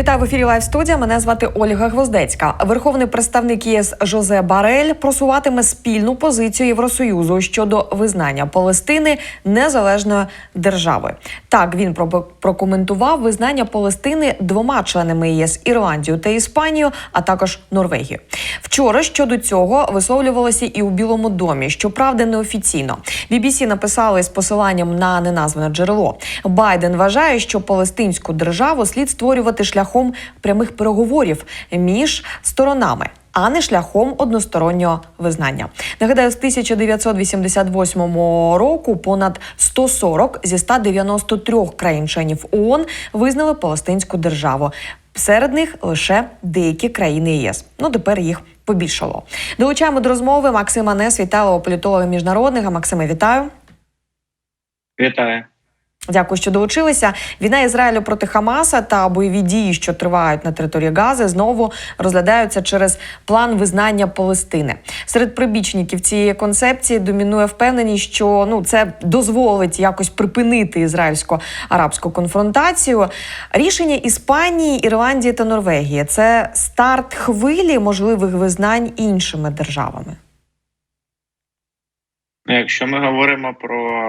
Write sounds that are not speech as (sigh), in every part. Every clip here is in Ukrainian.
Вітаю в ефірі Лайв студія. Мене звати Ольга Гвоздецька. Верховний представник ЄС Жозе Барель просуватиме спільну позицію Євросоюзу щодо визнання Палестини незалежною державою. Так він про- прокоментував визнання Палестини двома членами ЄС Ірландією та Іспанією, а також Норвегією. Вчора щодо цього висловлювалося і у Білому домі. Щоправда, неофіційно. BBC написали з посиланням на неназване джерело. Байден вважає, що палестинську державу слід створювати шляхом прямих переговорів між сторонами. А не шляхом одностороннього визнання. Нагадаю, з 1988 року понад 140 зі 193 країн-членів ООН визнали Палестинську державу. Серед них лише деякі країни ЄС. Ну тепер їх побільшало. Долучаємо до розмови Максима Нес, віталого політолога міжнародника. Максиме, вітаю. Вітаю. Дякую, що долучилися. Війна Ізраїлю проти Хамаса та бойові дії, що тривають на території Гази, знову розглядаються через план визнання Палестини. Серед прибічників цієї концепції домінує впевненість, що ну це дозволить якось припинити ізраїльсько-арабську конфронтацію. Рішення Іспанії, Ірландії та Норвегії це старт хвилі можливих визнань іншими державами. Ну, Якщо ми говоримо про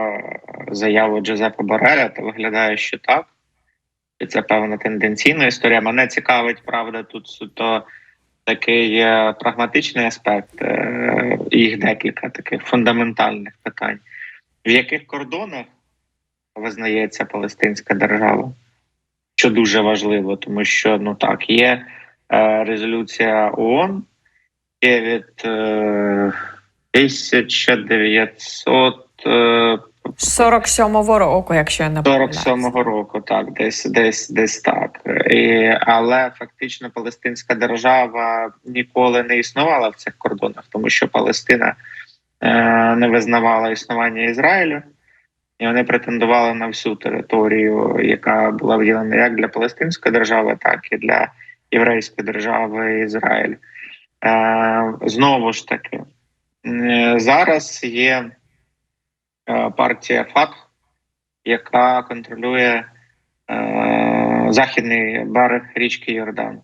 заяву Джозепа Бореля, то виглядає, що так. І це певна тенденційна історія. Мене цікавить, правда, тут суто такий е, прагматичний аспект, е, їх декілька таких фундаментальних питань. В яких кордонах визнається Палестинська держава? Що дуже важливо, тому що ну так, є е, резолюція ООН є від 1900 е, 47-го року, якщо я не помиляюсь. 47-го року, так, десь десь десь так. І, але фактично Палестинська держава ніколи не існувала в цих кордонах, тому що Палестина е, не визнавала існування Ізраїлю, і вони претендували на всю територію, яка була виділена як для Палестинської держави, так і для єврейської держави Ізраїль. Е, знову ж таки, е, зараз є е, партія ФАТХ, яка контролює е, західний берег річки Йордан.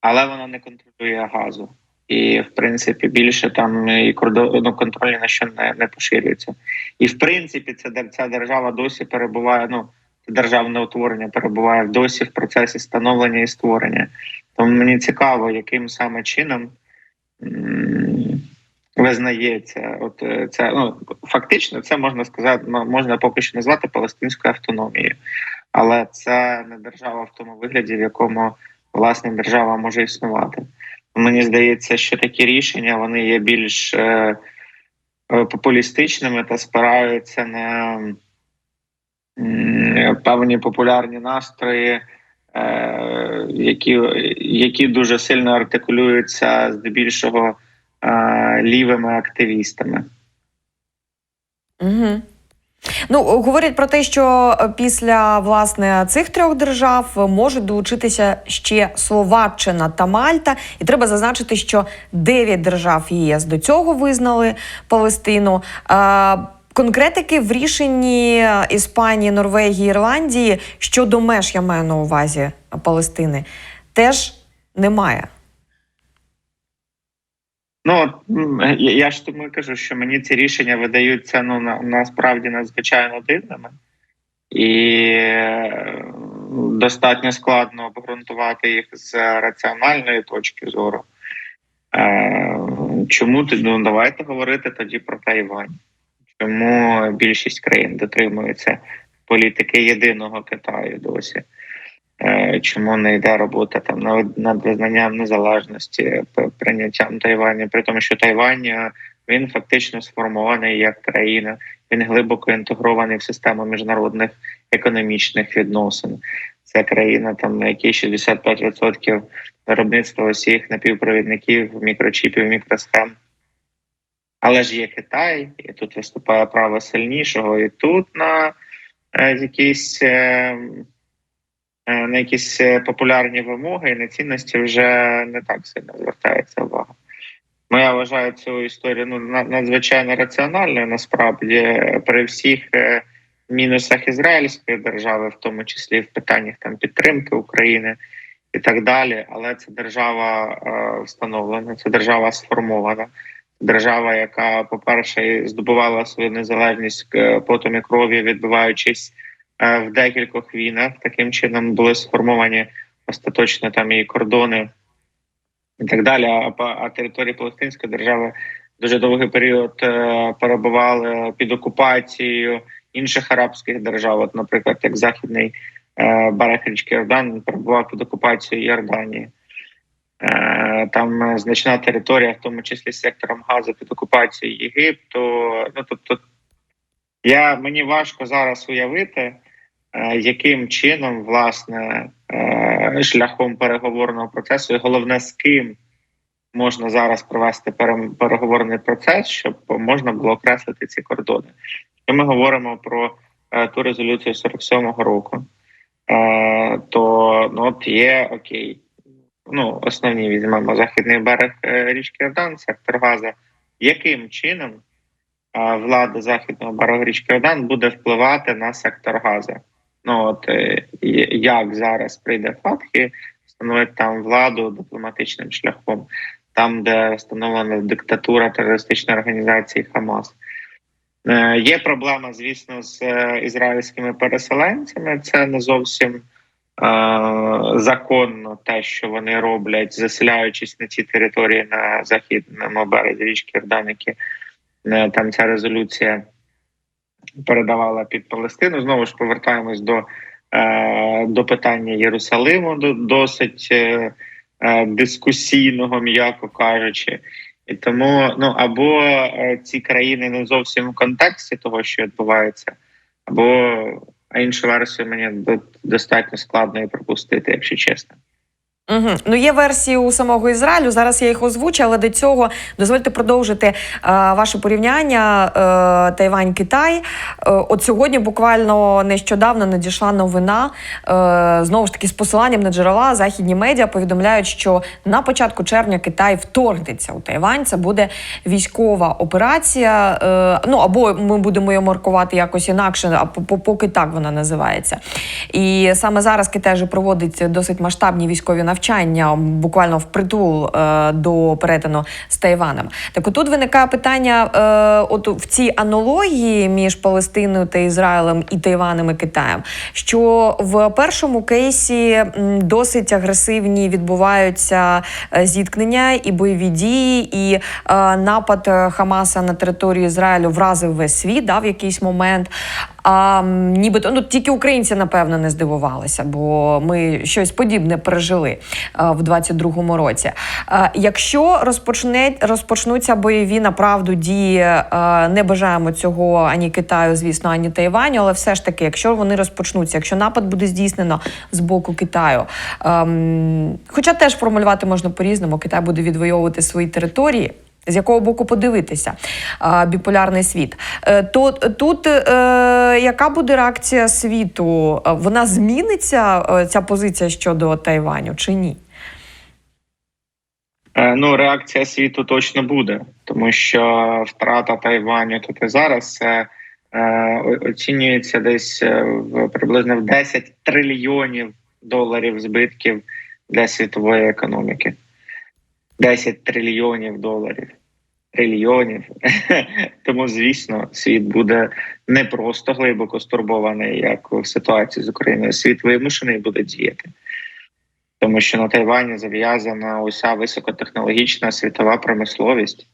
Але вона не контролює газу. І, в принципі, більше там і кордон ну, контроль на що не, не поширюється. І в принципі, дер- ця держава досі перебуває. Ну, це державне утворення перебуває досі в процесі становлення і створення. Тому мені цікаво, яким саме чином визнається, от е, це ну фактично, це можна сказати, можна поки що назвати палестинською автономією, але це не держава в тому вигляді, в якому власне держава може існувати. Мені здається, що такі рішення вони є більш е, е, популістичними та спираються на м, певні популярні настрої, е, які, які дуже сильно артикулюються здебільшого е, лівими активістами. Угу. Ну, говорять про те, що е, після власне цих трьох держав можуть долучитися ще Словаччина та Мальта, і треба зазначити, що дев'ять держав ЄС до цього визнали Палестину. Конкретики в рішенні Іспанії, Норвегії, Ірландії щодо меж, я маю на увазі Палестини, теж немає. Ну я, ж тому кажу, що мені ці рішення видаються ну на насправді надзвичайно дивними, і е, достатньо складно обґрунтувати їх з раціональної точки зору. Е, чому ну давайте говорити тоді про Тайвань? Чому більшість країн дотримуються політики єдиного Китаю досі? Е, Чому не йде робота там над, визнанням незалежності, прийняттям Тайваню, при тому, що Тайвань е, він фактично сформований як країна, він глибоко інтегрований в систему міжнародних економічних відносин. Це країна, там на якій 65% виробництва усіх напівпровідників, мікрочіпів, мікросхем. Але ж є Китай, і тут виступає право сильнішого, і тут на е, якісь. Е, е, на якісь популярні вимоги і на цінності вже не так сильно звертається увага. Ну, я вважаю цю історію ну, на- надзвичайно раціональною, насправді, при всіх мінусах ізраїльської держави, в тому числі в питаннях там підтримки України і так далі. Але це держава встановлена, це держава сформована. Держава, яка, по-перше, здобувала свою незалежність потом і крові, відбиваючись е, в декількох війнах. Таким чином були сформовані остаточно там і кордони і так далі. А, а території Палестинської держави дуже довгий період е, перебували під окупацією інших арабських держав, от, наприклад, як західний е, берег річки Йордан перебував під окупацією Йорданії. Там е, значна територія, в тому числі сектором Газу під окупацією Єгипту. Ну тобто, я мені важко зараз уявити, е, яким чином власне е, шляхом переговорного процесу, і головне з ким можна зараз провести переговорний процес, щоб можна було окреслити ці кордони. Ми говоримо про ту резолюцію 47-го року, то ну, от є окей. Ну, основні візьмемо західний берег е, річки Йордан, сектор Газа. Яким чином влада західного берегу річки Йордан буде впливати на сектор Газа? Ну от е, як зараз прийде Фатхі, встановить там владу дипломатичним шляхом, там, де встановлена диктатура терористичної організації Хамас. Е, Є проблема, звісно, з ізраїльськими переселенцями. Це не зовсім законно те, що вони роблять, заселяючись на ці території на західному березі річки Йордан, які е, там ця резолюція передавала під Палестину. Знову ж повертаємось до, е, до питання Єрусалиму, до досить е, дискусійного, м'яко кажучи. І тому ну або ці країни не зовсім в контексті того, що відбувається, або а іншу версію мені до- достатньо складно і пропустити, якщо чесно. Угу. Ну, є версії у самого Ізраїлю. Зараз я їх озвучу, але до цього дозвольте продовжити е, ваше порівняння е, Тайвань-Китай. Е, от сьогодні, буквально нещодавно, надійшла новина е, знову ж таки з посиланням на джерела. Західні медіа повідомляють, що на початку червня Китай вторгнеться у Тайвань. Це буде військова операція. Е, ну або ми будемо її маркувати якось інакше, а по- по- поки так вона називається. І саме зараз Китай же проводить досить масштабні військові навчання, буквально впритул е, до перетину з Тайваном. Так отут виникає питання: е, от в цій аналогії між Палестиною та Ізраїлем і Тайваном і Китаєм, що в першому кейсі досить агресивні відбуваються е, зіткнення і бойові дії, і е, напад Хамаса на територію Ізраїлю вразив весь світ да, в якийсь момент. А нібито ну тільки українці напевно не здивувалися, бо ми щось подібне пережили а, в 22-му році. А, якщо розпочне розпочнуться бойові направду дії, а, не бажаємо цього ані Китаю, звісно, ані Тайваню, але все ж таки, якщо вони розпочнуться, якщо напад буде здійснено з боку Китаю, ем, хоча теж формулювати можна по-різному, Китай буде відвоювати свої території. З якого боку подивитися біполярний світ, Е, то тут е, яка буде реакція світу? Е, Вона зміниться ця позиція щодо Тайваню чи ні? Ну, реакція світу точно буде, тому що втрата Тайваню тут і зараз це оцінюється десь в приблизно в 10 трильйонів доларів збитків для світової економіки. 10 трильйонів доларів. Трильйонів. (laughs) Тому, звісно, світ буде не просто глибоко стурбований, як в ситуації з Україною. Світ вимушений буде діяти тому що на Тайвані зав'язана уся високотехнологічна світова промисловість,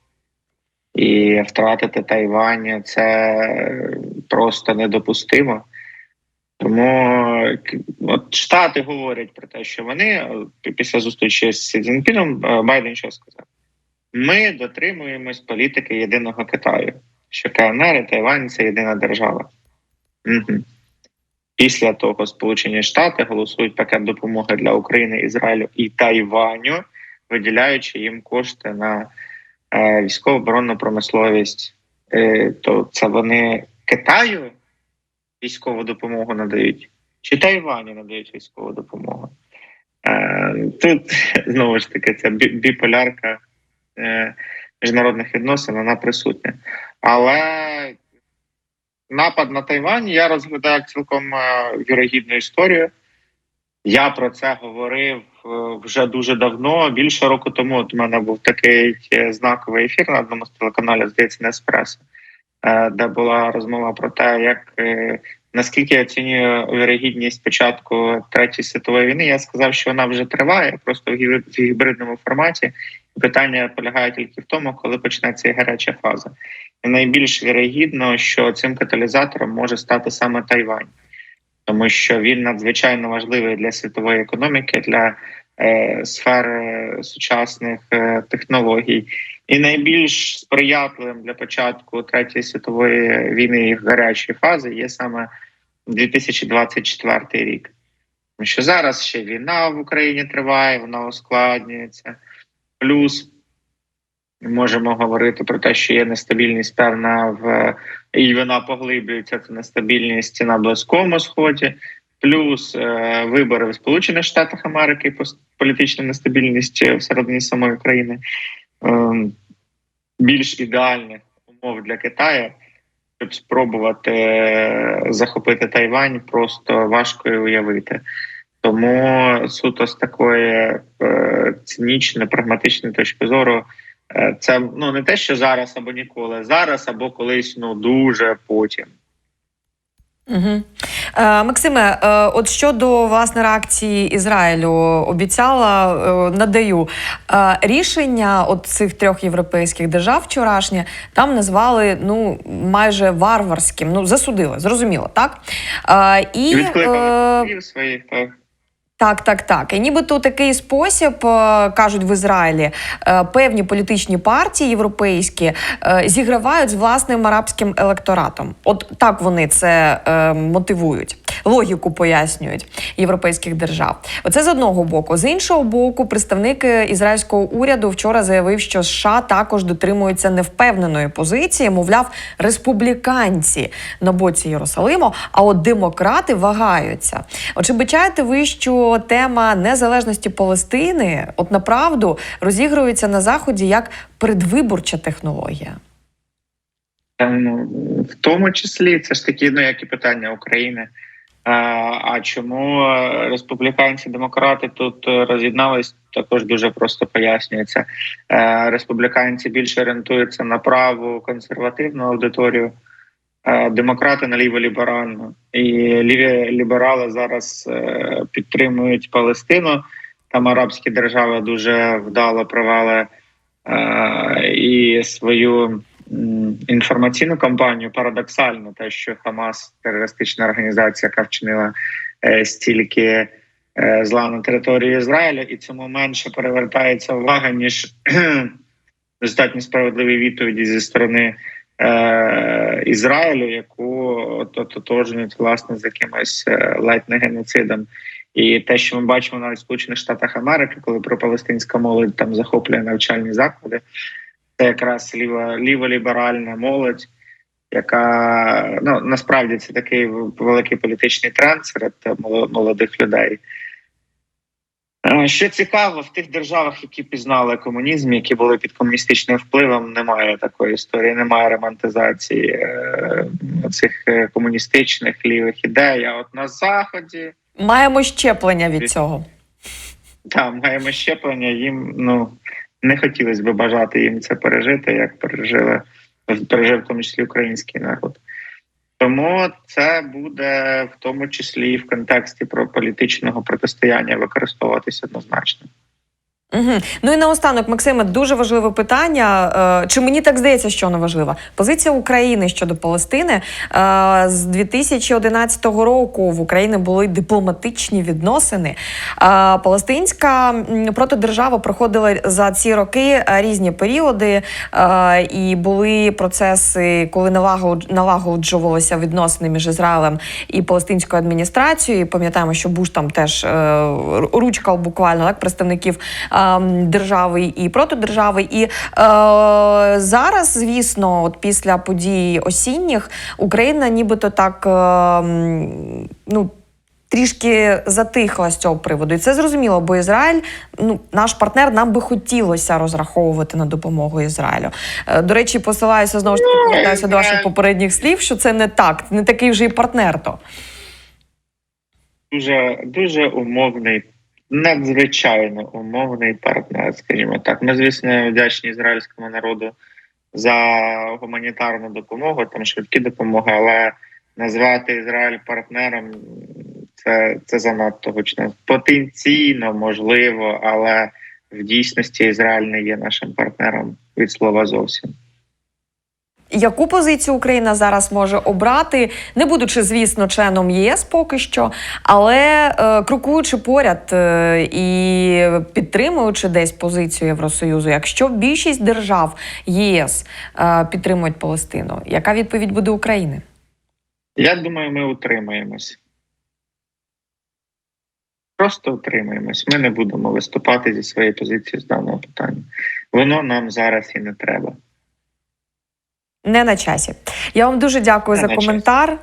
і втратити Тайвань це просто недопустимо. Тому от Штати говорять про те, що вони е, після зустрічі з Сі Цзіньпіном е, Байден що сказав: ми дотримуємось політики єдиного Китаю, що КНР і Тайвань це єдина держава. Угу. Після того Сполучені Штати голосують пакет допомоги для України, Ізраїлю і Тайваню, виділяючи їм кошти на е, військово оборонну промисловість. Е, то це вони Китаю військову допомогу надають, чи Тайваню надають військову допомогу. Е, тут (laughs) знову ж таки ця біполярка е, міжнародних відносин вона присутня. Але напад на Тайвань я розглядаю цілком е, вірогідну історію. Я про це говорив вже дуже давно. Більше року тому от у мене був такий знаковий ефір на одному з телеканалів, здається, Неспресо, е, де була розмова про те, як е, наскільки я оцінюю вірогідність початку третьої світової війни. Я сказав, що вона вже триває, просто в гібридному форматі. Питання полягає тільки в тому, коли почнеться гаряча фаза. І найбільш вірогідно, що цим каталізатором може стати саме Тайвань, тому що він надзвичайно важливий для світової економіки, для е, сфери сучасних е, технологій, і найбільш сприятливим для початку третьої світової війни і гарячої фази є саме 2024 рік. Тому що зараз ще війна в Україні триває, вона ускладнюється. Плюс ми можемо говорити про те, що є нестабільність певна в і вона поглиблюється. Це нестабільність на Близькому Сході, плюс е, вибори в Сполучених Штатах Америки, політична нестабільність е, всередині самої країни. Ем, більш ідеальних умов для Китаю, щоб спробувати е, захопити Тайвань, просто важко уявити. Тому суто з такої е, цинічної, прагматичної точки зору, е, це ну не те, що зараз або ніколи, зараз або колись ну дуже потім. Угу. Е, Максиме, е, от щодо власне реакції Ізраїлю, обіцяла, е, надаю е, рішення от цих трьох європейських держав вчорашнє там назвали ну майже варварським. Ну засудили, зрозуміло, так? Е, і е, е... своїх так. Так, так, так. І нібито такий спосіб е, кажуть в Ізраїлі, е, певні політичні партії європейські е, зігравають з власним арабським електоратом. От так вони це мотивують. Логіку пояснюють європейських держав. Оце з одного боку. З іншого боку, представник е, ізраїльського уряду вчора заявив, що США також дотримуються невпевненої позиції. Мовляв, республіканці на боці Єрусалиму, а от демократи вагаються. От бачаєте ви, що тема незалежності Палестини, от направду розігрується на заході як предвиборча технологія? Ну, в тому числі це ж такі, ну як і питання України. А, а чому е, республіканці, демократи тут е, роз'єднались, також дуже просто пояснюється. Е, Республіканці більше орієнтуються на праву консервативну аудиторію, е, демократи на ліволіберальну. І ліві ліберали зараз е, підтримують Палестину. Там арабські держави дуже вдало провели е, і свою інформаційну кампанію. Парадоксально, те, що Хамас терористична організація, яка вчинила е, стільки е, зла на території Ізраїля, і цьому менше перевертається увага, ніж (clears throat) достатньо справедливі відповіді зі сторони е, Ізраїлю, яку от- ототожнюють власне з якимось ледь не геноцидом. І те, що ми бачимо навіть в Сполучених Штатах Америки, коли пропалестинська молодь там захоплює навчальні заклади, це якраз ліва ліволіберальна молодь, яка ну насправді це такий великий політичний тренд серед молодих людей. Е, Що цікаво, в тих державах, які пізнали комунізм, які були під комуністичним впливом, немає такої історії, немає романтизації е, цих е, комуністичних лівих ідей. А от на заході Маємо щеплення від цього. там маємо щеплення. Їм ну не хотілося б бажати їм це пережити, як пережили пережив в тому числі український народ. Тому це буде в тому числі в контексті про політичного протистояння використовуватися однозначно. Угу. Ну і наостанок, Максиме, дуже важливе питання. Е, Чи мені так здається, що воно важливо? Позиція України щодо Палестини Е, з 2011 року в Україні були дипломатичні відносини. Е, Палестинська протидержава проходила за ці роки різні періоди, і були процеси, коли налагод- налагоджувалися відносини між Ізраїлем і палестинською адміністрацією. І Пам'ятаємо, що Буш там теж ручкав буквально так представників держави і протидержави. І е, зараз, звісно, от після подій осінніх Україна нібито так е, ну. трішки затихла з цього приводу. І це зрозуміло, бо Ізраїль, ну наш партнер, нам би хотілося розраховувати на допомогу Ізраїлю. Е, До речі, посилаюся знову ж таки, Ну, повертаюся до ваших попередніх слів, що це не так, не такий вже і партнер. То дуже дуже умовний, надзвичайно умовний партнер, скажімо так. Ми, звісно, вдячні ізраїльському народу за гуманітарну допомогу, там швидкі допомоги, але назвати Ізраїль партнером це, це занадто гучно. Потенційно можливо, але в дійсності Ізраїль не є нашим партнером від слова зовсім. Яку позицію Україна зараз може обрати, не будучи, звісно, членом ЄС поки що, але е, крокуючи поряд е, і підтримуючи десь позицію Євросоюзу, якщо більшість держав ЄС е, підтримують Палестину, яка відповідь буде України? Я думаю, ми утримаємось. Просто утримаємось. Ми не будемо виступати зі своєї позиції з даного питання. Воно нам зараз і не треба. Не на часі. Я вам дуже дякую Не за на часі. коментар.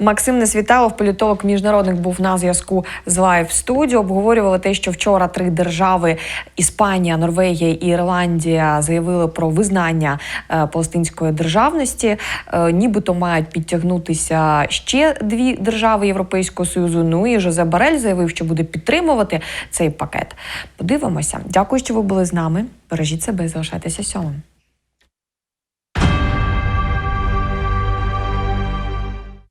Максим Несвіталов, політолог міжнародник, був на зв'язку з Лайв студіо. Обговорювали те, що вчора три держави Іспанія, Норвегія і Ірландія заявили про визнання е, палестинської державності. Е, нібито мають підтягнутися ще дві держави Європейського союзу. Ну і Жозе Барель заявив, що буде підтримувати цей пакет. Подивимося. Дякую, що ви були з нами. Бережіть себе і залишайтеся сьомим.